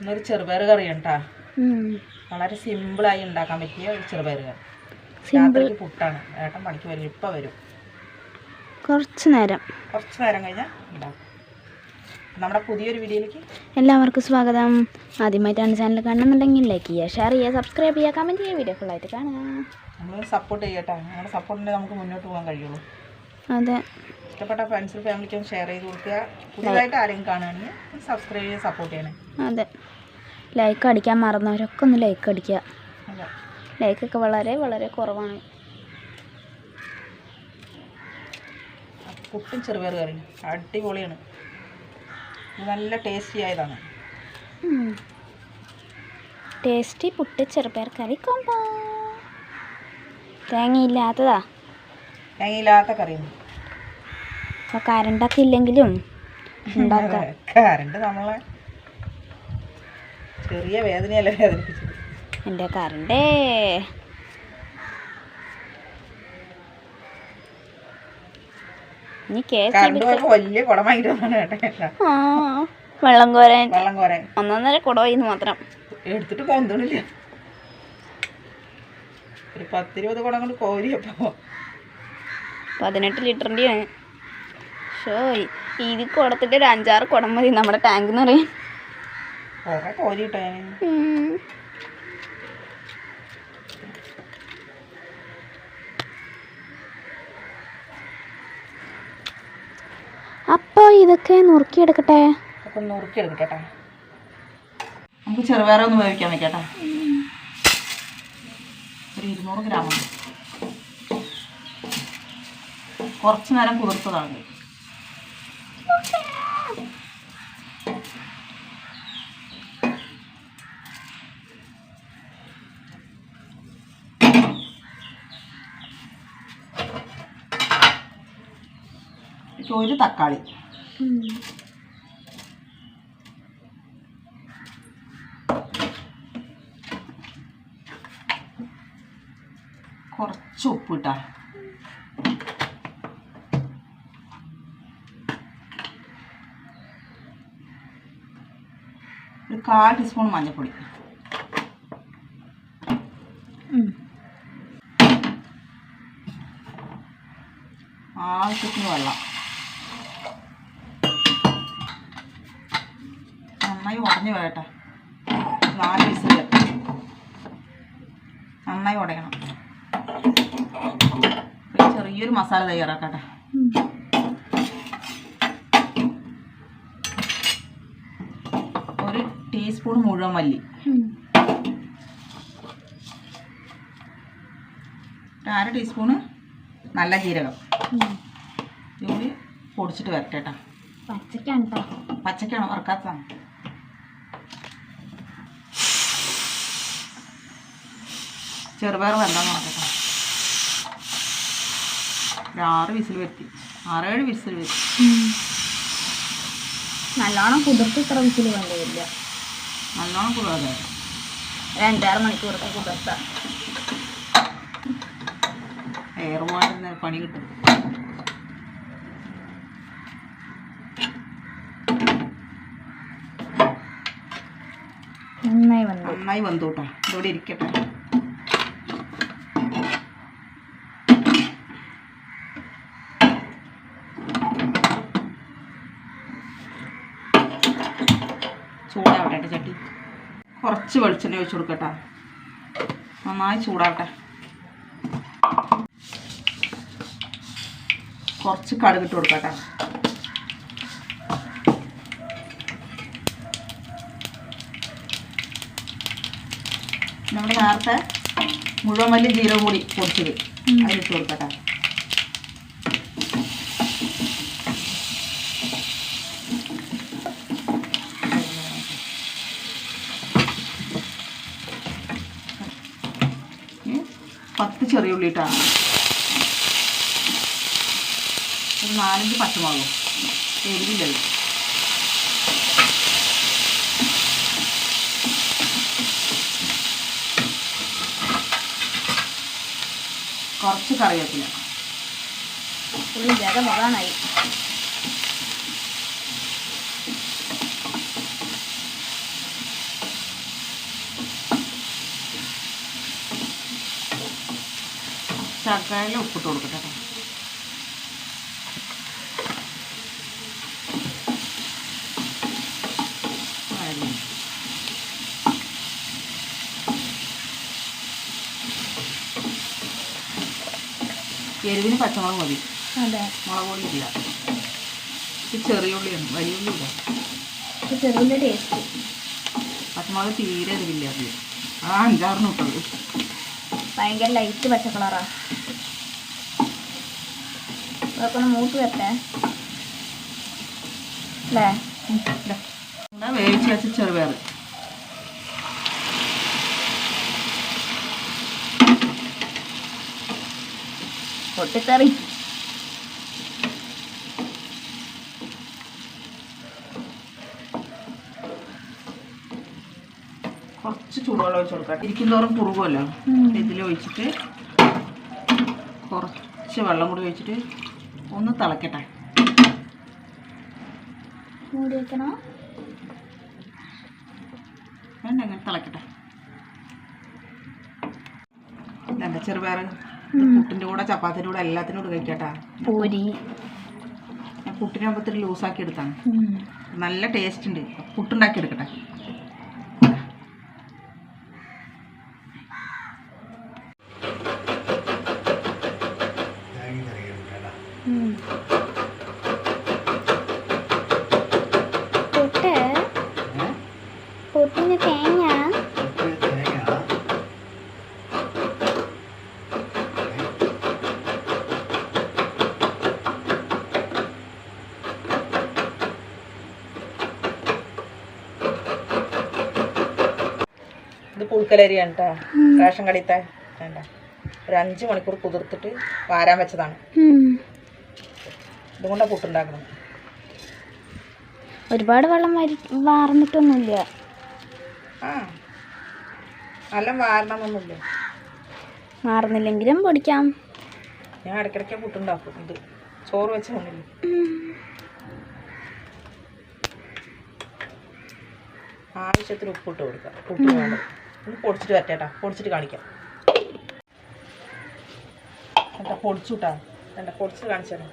ഇന്നൊരു ചെറുപയർ കറി ഉണ്ടാ. വളരെ സിമ്പിളായി ഉണ്ടാക്കാൻ പറ്റിയ ഒരു ചെറുപയർ കറി. രാത്രിക്ക് പുട്ടാണ്. ഏട്ടൻ പണിക്ക് വരും ഇപ്പം വരും. കുറച്ച് നേരം. കുറച്ച് നേരം കഴിഞ്ഞാൽ ഉണ്ടാക്കും. നമ്മുടെ പുതിയൊരു വീഡിയോയിലേക്ക് എല്ലാവർക്കും സ്വാഗതം. ആദ്യമായിട്ടാണ് ചാനൽ കാണണമെന്നുണ്ടെങ്കിൽ ലൈക്ക് ചെയ്യുക ഷെയർ ചെയ്യുക സബ്സ്ക്രൈബ് ചെയ്യുക കമന്റ് ചെയ്യുക വീഡിയോ ഫുള്ളായിട്ട് കാണുക. നമ്മൾ സപ്പോർട്ട് ചെയ്യട്ടെ നമ്മുടെ സപ്പോർട്ടിന്റെ നമുക്ക് മുന്നോട്ട് പോകാൻ കഴിയുള്ളൂ. അതെ. ഇഷ്ടപ്പെട്ട ഫ്രണ്ട്സും ഫാമിലിക്കും ഷെയർ ചെയ്ത് കൊടുക്കുക. പുതിയതായിട്ട് ആരെങ്കിലും കാണുകയാണെങ്കിൽ സബ്സ്ക്രൈബ് ചെയ്ത് സപ്പോർട്ട് ചെയ്യണേ. അതെ. ലൈക്ക് അടിക്കാൻ മറന്നവരൊക്കെ ഒന്ന് ലൈക്ക് അടിക്കുക. ലൈക്ക് ലൈക്കൊക്കെ വളരെ വളരെ കുറവാണ്. പുട്ടും ചെറുപയർ കറി അടിപൊളിയാണ്. നല്ല ടേസ്റ്റി ആയതാണ്. ടേസ്റ്റി പുട്ട് ചെറുപയർ കറി കൊമ്പോ തേങ്ങയില്ലാത്തതാ? തേങ്ങയില്ലാത്ത കറിയാണ് അപ്പോൾ കരണ്ടൊക്കെ ഇല്ലെങ്കിലും ഉണ്ടാക്കാം. കറണ്ട് നമ്മളെ ചെറിയ വേദനയല്ലേ വേദനിപ്പിച്ചത്? എന്റെ കറണ്ട് വലിയ വെള്ളം കോരാൻ. ഒന്നൊന്നര കുടവായിന്ന് മാത്രം. എടുത്തിട്ട് പൊന്തണില്ല. ഒരു പത്തിരുപത് കുടം കൊണ്ട് കോരിയപ്പോ. പതിനെട്ട് ലിറ്ററിന്റെയാണ്. ഷോ ഇത് കൊടുത്തിട്ട് ഒരു അഞ്ചാറ് കുടം മതി നമ്മുടെ ടാങ്ക് എന്ന് പറയാൻ. അപ്പോൾ ഇതൊക്കെ നുറുക്കിയെടുക്കട്ടെ? അപ്പൊ ഒന്ന് നുറുക്കി എടുക്കട്ടെ നമുക്ക് ചെറുപയർ ഒന്ന് വേവിക്കാൻ വെക്കട്ടെ. ഒരു ഇരുന്നൂറ് ഗ്രാം കുറച്ചു കുറച്ച് നേരം കുതിർത്തതാണ് ഒരു തക്കാളി. കുറച്ച് ഉപ്പ് ഇട്ടാ ഒരു കാൽ ടീസ്പൂൺ മഞ്ഞൾപ്പൊടി. ആവശ്യത്തിന് വെള്ളം. നന്നായി വരട്ടെ നാല് വിസിൽ നന്നായി ഉടയണം. ചെറിയൊരു മസാല തയ്യാറാക്കട്ടെ. ഒരു ടീസ്പൂൺ മുഴുവൻ മല്ലി. അര ടീസ്പൂണ് നല്ല ജീരകം. ഇതുകൂടി പൊടിച്ചിട്ട് വരട്ടെ കേട്ടോ. പച്ചക്കാണ് കേട്ടോ പച്ചക്കാണ് വറുക്കാത്തതാണ്. ചെറുപയർ വെന്താന്ന് നോക്കട്ടെ ഒരു ആറ് വിസിൽ വരുത്തി. ആറേഴ് വിസിൽ വരുത്തി. നല്ലോണം കുതിർത്ത് ഇത്ര വിസിൽ വേണ്ടതില്ല നല്ലോണം കുതിർത്ത. രണ്ടാറ് മണിക്കൂർ മണിക്കൂറൊക്കെ കുതിർത്ത. എയർവാർഡിന് പണി കിട്ടും. നന്നായി വന്നു. നന്നായി വന്നു കേട്ടോ. ഇതോടെ ഇരിക്കട്ടെ. കുറച്ച് വെളിച്ചെണ്ണ ഒഴിച്ചു കൊടുക്കട്ടെ. നന്നായി ചൂടാവട്ടെ. കുറച്ച് കടുകിട്ട് കൊടുക്കട്ടെ. നമ്മൾ നേരത്തെ മുഴുവൻ വലിയ ജീരകം കൂടി പൊടിച്ചത് അതിലിട്ട് കൊടുക്കട്ടെ. പത്ത് ചെറിയ ഉള്ളി ഇട്ടാണ് ഒരു നാലഞ്ച് പച്ചമുളകും. എരിവില്ലല്ലോ. കുറച്ച് കറിവേപ്പില. പുള്ളി ജഗ മുഖാനായി. ശർക്കരയിൽ ഉപ്പിട്ട് കൊടുക്കട്ടെ. എരിവിന് പച്ചമുളക് മതി. മുളക് പൊടി ഇല്ല. ഇത് ചെറിയ ഉള്ളിയാണ് വലിയ ഉള്ളി ഇല്ല. ടേസ്റ്റ് പച്ചമുളക് തീരെ എരിവില്ല അത് ആ അഞ്ചാറിന് ഇട്ടത് ഭയങ്കര ലൈറ്റ് പച്ച കളറാ അതൊക്കെ ഒന്ന് മൂത്ത് വരട്ടെ. അല്ലേ വേവിച്ച് വെച്ച ചെറുപയർ പൊട്ടിത്തെറി. കുറച്ച് ചൂടുവെള്ളം ഒഴിച്ച് കൊടുക്കാം. ഇരിക്കും കുറുകുമല്ലോ. ഇതിൽ ഒഴിച്ചിട്ട് കുറച്ച് വെള്ളം കൂടി ഒഴിച്ചിട്ട് ഒന്ന് തിളക്കട്ടെ. മൂടി വെക്കണോ? വേണ്ട അങ്ങനെ തിളക്കട്ടെ. ഇതെന്താ ചെറുപയർ പുട്ടിന്റെ കൂടെ ചപ്പാത്തിന്റെ കൂടെ എല്ലാത്തിനും കൂടെ കഴിക്കട്ടാ. പൂരി. ഞാൻ പുട്ടിനാകുമ്പോൾ ഇത്തിരി ലൂസാക്കി എടുത്താണ്. നല്ല ടേസ്റ്റ് ഉണ്ട്. പുട്ടുണ്ടാക്കി എടുക്കട്ടെ പുട്ട് പുട്ടിന് തേങ്ങ ഇത് പുഴുക്കലരിയാണ് കേട്ടോ റേഷൻ കടിയത്തെ വേണ്ട. ഒരു അഞ്ച് മണിക്കൂർ കുതിർത്തിട്ട് വാരാൻ വെച്ചതാണ്. ഇതുകൊണ്ടാണ് പുട്ടുണ്ടാക്കണം ഒരുപാട് വെള്ളം വാർന്നിട്ടൊന്നുമില്ല. ആ. നല്ല വാരണമൊന്നുമില്ല മാറുന്നില്ലെങ്കിലും പൊടിക്കാം. ഞാൻ ഇടയ്ക്കിടയ്ക്ക് പുട്ടുണ്ടാക്കും. ഇത് ചോറ് വെച്ച തന്നില്ല. ആവശ്യത്തിന് ഉപ്പിട്ട് കൊടുക്കാം. പുട്ട് വേണം പൊടിച്ചിട്ട് കേട്ടോ പൊടിച്ചിട്ട് കാണിക്കാം. എന്താ പൊടിച്ചു വിട്ടാ എന്താ പൊടിച്ചിട്ട് കാണിച്ചാലോ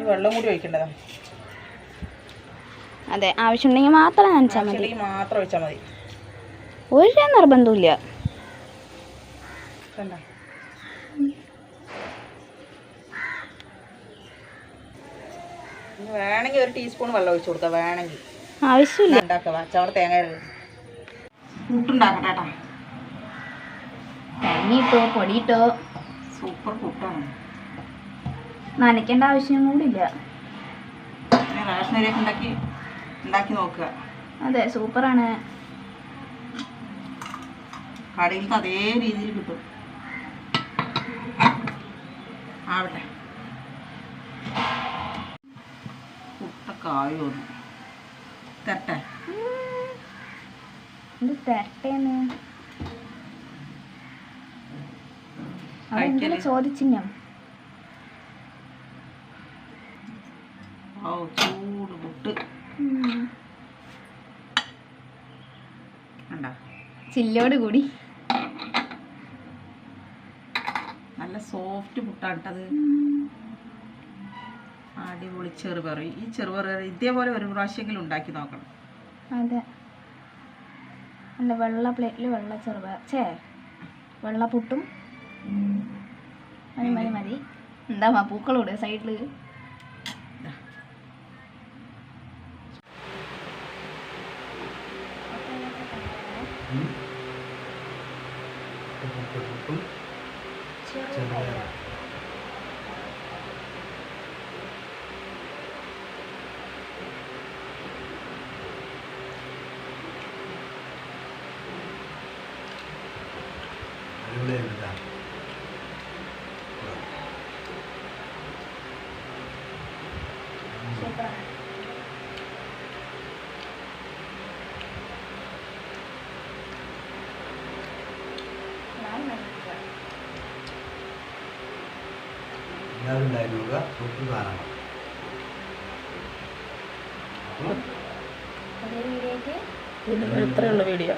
ഈ വെള്ളം കൂടി ഒഴിക്കേണ്ടതാ. അതെ ആവശ്യമുണ്ടെങ്കിൽ മാത്രം നനച്ചാൽ മതി. മാത്രം ഒഴിച്ചാൽ മതി. ഒരു നിർബന്ധമില്ല വേണമെങ്കിൽ ഒരു ടീസ്പൂൺ വെള്ളം ഒഴിച്ചു കൊടുക്കാം വേണമെങ്കിൽ. ആവശ്യമില്ല. ഉണ്ടാക്കുക. ചവർ തേങ്ങ പുട്ടുണ്ടാക്കട്ടെ കേട്ടാ തേങ്ങയിട്ടോ പൊടിയിട്ടോ? സൂപ്പർ പുട്ടാണ്. നനയ്ക്കേണ്ട ആവശ്യം കൂടില്ല റേഷൻ അരിയൊക്കെ ഉണ്ടാക്കി ഉണ്ടാക്കി നോക്കുക. അതെ സൂപ്പറാണ്. കടയിലത്തെ അതേ രീതിയിൽ കിട്ടും. ആവട്ടെ. പുട്ടൊക്കെ ആയി തരട്ടെ. ഇത് തരട്ടേന്ന്? അതെന്തിനാ ചോദിച്ചില്ല ചൂട് പുട്ട്. ചില്ലോട് കൂടി. നല്ല സോഫ്റ്റ് പുട്ടാണ് കേട്ടത്. അടിപൊളി ചെറുപറി ഈ ചെറുപറി ഇതേപോലെ ഒരു പ്രാവശ്യമെങ്കിലും ഉണ്ടാക്കി നോക്കണം. അതെ. അല്ല വെള്ള പ്ലേറ്റിൽ വെള്ള ചെറുപയർ. ചേ വെള്ള പുട്ടും മതി മതി മതി. എന്താ പൂക്കളോട് സൈഡിൽ എല്ലാവരും ഉണ്ടായിരുന്നുക സാധനമാണ് വീഡിയോയ്ക്ക്. ഇത്രയുള്ള വീഡിയോ.